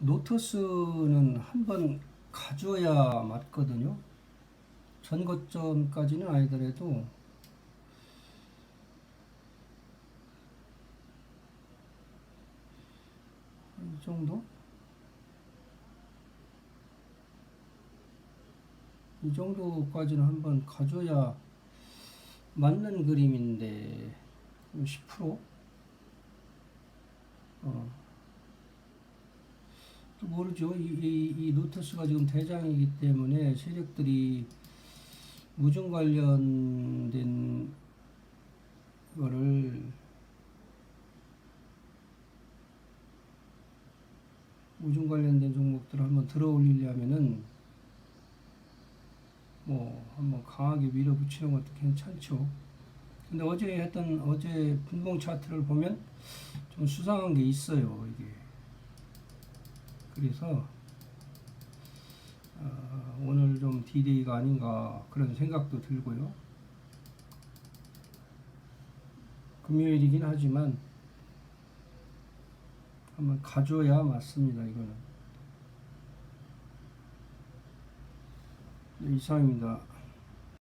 노터스는 한번 가져야 맞거든요. 전거점까지는 아니더라도 이 정도? 이 정도까지는 한번 가져야 맞는 그림인데 10%? 어. 또 모르죠. 이, 이, 이 노트스가 지금 대장이기 때문에 세력들이 무중 관련된 거를 무중 관련된 종목들을 한번 들어 올리려면은 뭐 한번 강하게 밀어붙이는 것도 괜찮죠. 근데 어제 했던 어제 분봉 차트를 보면 좀 수상한 게 있어요. 이게 그래서 어, 오늘 좀 디데이가 아닌가 그런 생각도 들고요. 금요일이긴 하지만 한번 가져야 맞습니다. 이거는 네, 이상입니다.